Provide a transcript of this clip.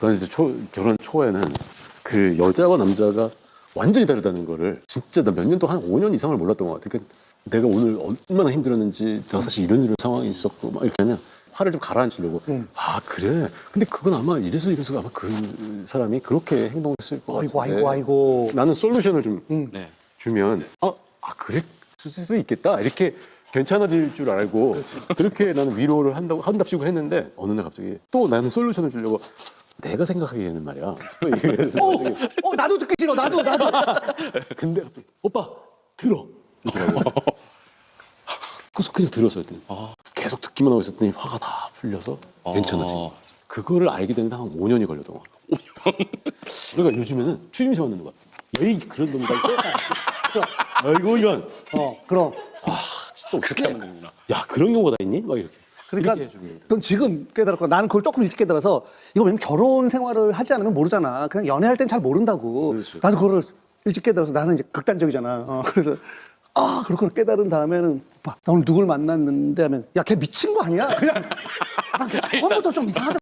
저는 이제 초, 결혼 초에는 그 여자와 남자가 완전히 다르다는 거를 진짜 나 몇 년 동안 한 5년 이상을 몰랐던 것 같아. 그러니까 내가 오늘 얼마나 힘들었는지 내가 사실 이런 이런 상황이 있었고 막 이렇게 하면 화를 좀 가라앉히려고 아 그래 근데 그건 아마 이래서 이래서 아마 그 사람이 그렇게 행동했을 것 아이고, 같은데 아이고, 아이고. 나는 솔루션을 좀 네. 주면 아, 아 그래 수도 있겠다 이렇게 괜찮아질 줄 알고 그렇게 나는 위로를 한다고 한답시고 했는데 어느 날 갑자기 또 나는 솔루션을 주려고 내가 생각하기에는 말이야. 어, 어, 나도 듣기 싫어. 나도, 나도. 근데 오빠 들어. 이러더라고 그래서 그냥 들었어 했더니 계속 듣기만 하고 있었더니 화가 다 풀려서 괜찮아진 거야. 그거를 알게 되는데 한 5년이 걸렸던 거야 5년? 그러니까 요즘에는 추임새 맞는 거야. 에이 그런 놈이 다 있어 아이고 이런. 어, 그럼. 아 진짜 어떻게 하면 되는구나 야 그런 경우가 다 있니? 막 이렇게 그러니까 넌 지금 깨달았고 나는 그걸 조금 일찍 깨달아서 이거 왜냐면 결혼 생활을 하지 않으면 모르잖아. 그냥 연애할 땐 잘 모른다고. 그렇죠. 나도 그거를 일찍 깨달아서 나는 이제 극단적이잖아. 어, 그래서 아 그렇구나 깨달은 다음에는 오빠 나 오늘 누굴 만났는데 하면 야 걔 미친 거 아니야? 그냥 난 처음부터 좀 이상하다.